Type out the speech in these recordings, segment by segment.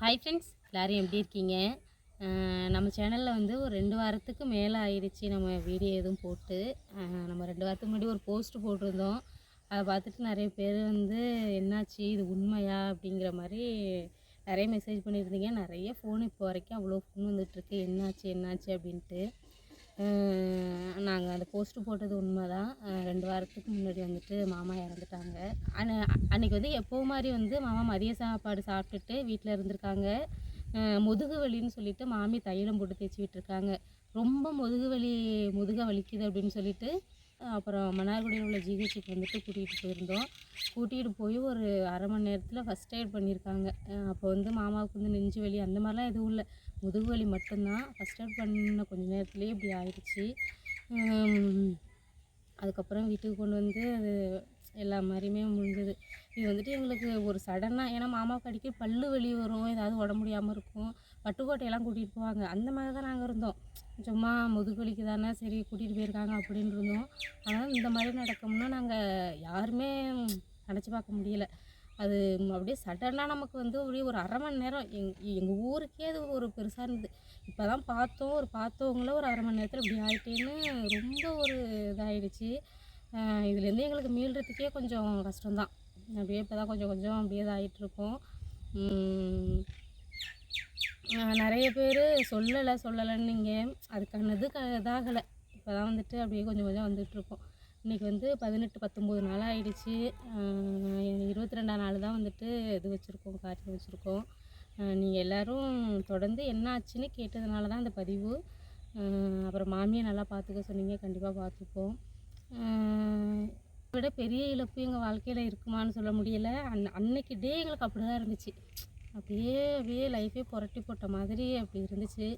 Hi friends எல்லோரும் எப்படி இருக்கீங்க? நம்ம சேனலில் வந்து ஒரு ரெண்டு வாரத்துக்கு மேலே ஆயிடுச்சு நம்ம வீடியோ எதுவும் போட்டு. நம்ம ரெண்டு வாரத்துக்கு முன்னாடி ஒரு போஸ்ட் போட்டிருந்தோம். அதை பார்த்துட்டு நிறைய பேர் வந்து என்னாச்சு? இது உண்மையா? அப்படிங்கிற மாதிரி நிறைய மெசேஜ் பண்ணியிருந்தீங்க. நிறைய ஃபோன் இப்போ வரைக்கும் அவ்வளோ ஃபோன் வந்துட்டுருக்கு என்னாச்சு என்னாச்சு அப்படின்ட்டு. நாங்கள் அந்த போஸ்ட்டு போட்டது உண்மை தான் ரெண்டு வாரத்துக்கு முன்னாடி வந்துட்டு மாமா இறந்துட்டாங்க. அன்னை அன்னைக்கு வந்து எப்போ மாதிரி வந்து மாமா மதிய சாப்பாடு சாப்பிட்டுட்டு வீட்டில் இருந்திருக்காங்க. முதுகு வலின்னு சொல்லிட்டு மாமி தைலம் போட்டு தேய்ச்சி விட்டுருக்காங்க. ரொம்ப முதுகு வலி முதுக வலிக்குது அப்படின்னு சொல்லிட்டு அப்புறம் மன்னார்குடியில் உள்ள ஜிஹெச்சுக்கு வந்துட்டு கூட்டிகிட்டு போயிருந்தோம். கூட்டிகிட்டு போய் ஒரு அரை மணி நேரத்தில் ஃபஸ்ட் எய்ட் பண்ணியிருக்காங்க. அப்போ வந்து மாமாவுக்கு வந்து நெஞ்சு வலி அந்த மாதிரிலாம் எதுவும் இல்லை. முதுகு வலி மட்டும்தான். ஃபஸ்ட் எய்ட் பண்ண கொஞ்ச நேரத்துலேயே இப்படி ஆயிடுச்சு. அதுக்கப்புறம் வீட்டுக்கு கொண்டு வந்து அது எல்லா மாதிரியுமே முடிஞ்சது. இது வந்துட்டு எங்களுக்கு ஒரு சடனாக ஏன்னா மாமாவுக்கு அடிக்கடி பல்லு வலி வரும். ஏதாவது உடம்பு முடியாமல் இருக்கும். பட்டுக்கோட்டையெல்லாம் கூட்டிகிட்டு போவாங்க. அந்த மாதிரி தான் நாங்கள் இருந்தோம். சும்மா முதுகுலிக்கு தானே சரி கூட்டிகிட்டு போயிருக்காங்க அப்படின்னு இருந்தோம். ஆனால் இந்த மாதிரி நடக்கும்னா நாங்கள் யாருமே நினச்சி பார்க்க முடியல. அது அப்படியே சடனாக நமக்கு வந்து அப்படியே ஒரு அரை மணி நேரம் எங் எங்கள் ஊருக்கே அது ஒரு பெருசாக இருந்தது. இப்போ தான் பார்த்தோம் ஒரு பார்த்தவங்கள ஒரு அரை மணி நேரத்தில் இப்படி ஆகிட்டேன்னு ரொம்ப ஒரு இதாகிடுச்சு இதுலேருந்து எங்களுக்கு மீள்றதுக்கே கொஞ்சம் கஷ்டம்தான். அப்படியே இப்போ தான் கொஞ்சம் கொஞ்சம் அப்படியே இதாகிட்ருக்கோம் நிறைய பேர் சொல்லலை சொல்லலைன்னு நீங்கள் அதுக்கானது க இதாகலை. இப்போ தான் வந்துட்டு அப்படியே கொஞ்சம் கொஞ்சம் வந்துட்டுருக்கோம். இன்றைக்கி வந்து பதினெட்டு பத்தொம்போது நாள் ஆயிடுச்சு. இருபத்தி ரெண்டாம் நாள் தான் வந்துட்டு இது வச்சுருக்கோம் காரியம் வச்சுருக்கோம். நீங்கள் எல்லோரும் தொடர்ந்து என்ன ஆச்சுன்னு கேட்டதுனால தான் அந்த பதிவு. அப்புறம் மாமியை நல்லா பார்த்துக்க சொன்னீங்க கண்டிப்பாக பார்த்துப்போம் இதை விட பெரிய இழப்பு எங்கள் வாழ்க்கையில் இருக்குமான்னு சொல்ல முடியல. அன் அன்னைக்கு டே எங்களுக்கு அப்படி தான் இருந்துச்சு. அப்படியே அப்படியே லைஃபே புரட்டி போட்ட மாதிரி அப்படி இருந்துச்சு.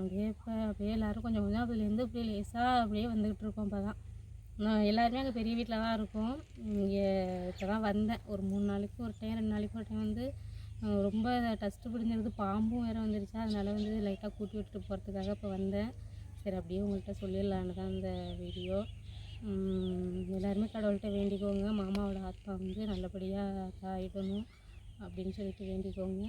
அப்படியே இப்போ அப்படியே எல்லோரும் கொஞ்சம் கொஞ்சம் அதுலேருந்து அப்படியே லேசாக அப்படியே வந்துக்கிட்டு இருக்கோம் இப்போ தான் நான் எல்லாருமே அங்கே பெரிய வீட்டில் தான் இருக்கோம். இங்கே இப்போ தான் வந்தேன். ஒரு மூணு நாளைக்கு ஒரு டைம் ரெண்டு நாளைக்கு ஒரு டைம் வந்து ரொம்ப டஸ்ட்டு பிடிஞ்சிருது. பாம்பும் வேறு வந்துருச்சா. அதனால் வந்து லைட்டாக கூட்டி விட்டுட்டு போகிறதுக்காக இப்போ வந்தேன். சரி அப்படியே உங்கள்கிட்ட சொல்லிடலான்னு தான் இந்த வீடியோ எல்லாருமே கடவுள்கிட்ட வேண்டிக்கோங்க. மாமாவோட ஆத்மா வந்து நல்லபடியாக ஆகிடணும் அப்படின்னு சொல்லிட்டு வேண்டிக்கோங்க.